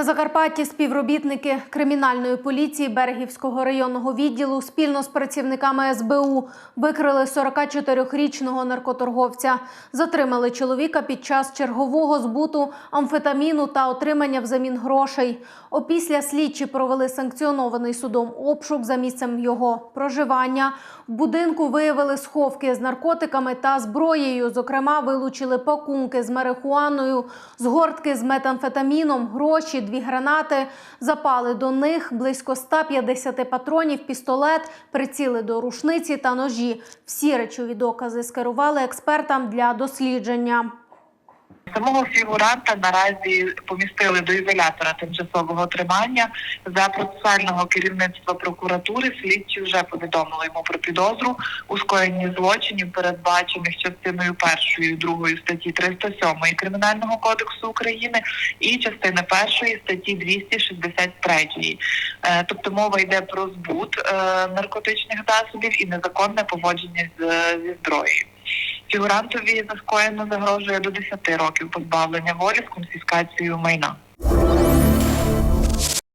На Закарпатті співробітники кримінальної поліції Берегівського районного відділу спільно з працівниками СБУ викрили 44-річного наркоторговця. Затримали чоловіка під час чергового збуту амфетаміну та отримання взамін грошей. Опісля слідчі провели санкціонований судом обшук за місцем його проживання. В будинку виявили сховки з наркотиками та зброєю. Зокрема, вилучили пакунки з марихуаною, згортки з метамфетаміном, гроші, дві гранати. Запали до них близько 150 патронів, пістолет, приціли до рушниці та ножі. Всі речові докази скерували експертам для дослідження. Самого фігуранта наразі помістили до ізолятора тимчасового тримання за процесуального керівництва прокуратури. Слідчі вже повідомили йому про підозру у скоєнні злочинів, передбачених частиною першої і другої статті 307 кримінального кодексу України і частини першої статті 263. Е, Тобто мова йде про збут е, наркотичних засобів і незаконне поводження зі зброєю. Фігурантові за скоєно загрожує до 10 років позбавлення волі з конфіскацією майна.